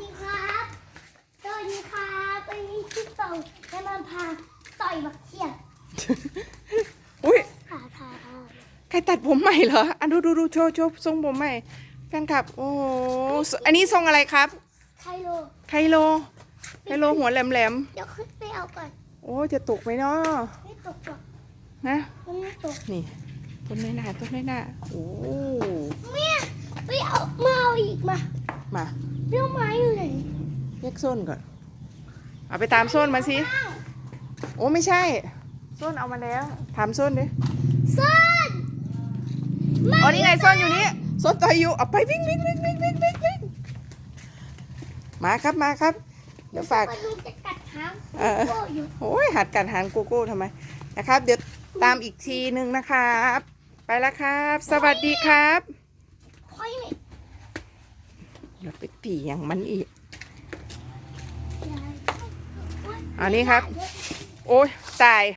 ดีครับสวัสดีครับวันนี้พี่เต่าจะมาพาต่อยบักเขียดอุ้ยขาขาใครตัดผมใหม่เหรออะดูดูดูโชว์โชว์ทรงผมใหม่แฟนคลับ โอ้โหอันนี้ทรงอะไรครับ ไคโล ไคโล ไคโลหัวแหลมแหลมเดี๋ยวขึ้นไปเอาก่อนๆโอ้จะตกไหมเนาะไม่ตกหรอกนะมันไม่ตก นี่ต้นไม้หน้าต้นไม้หน้าโอ้แม่ไปเอามาเอาอีกมา มา เรื่องไม้อยู่ไหนเรียกส้นก่อน เอาไปตามส้นมาสิ โอ้ไม่ใช่ ส้นเอามาแล้ว ถามส้นดิส้นอ๋อนี่ไงส้นอยู่นี่ส้นต่อยอยู่เอาไปวิ่งวิ่งวิ่งวิ่งวิ่งวิ่งวิ่งมาครับมาครับ เดี๋ยวฝากมันจะกัดหางเออโก้อยู่โอ้ยหัดกัดหางโกโก้ทำไมนะครับ เดี๋ยวตามอีกทีหนึ่งนะครับ ไปแล้วครับ สวัสดีครับ ค่อยไม่อย่าไปตีอย่างมันอีกได้อันนี้ครับ โอ้ยตาย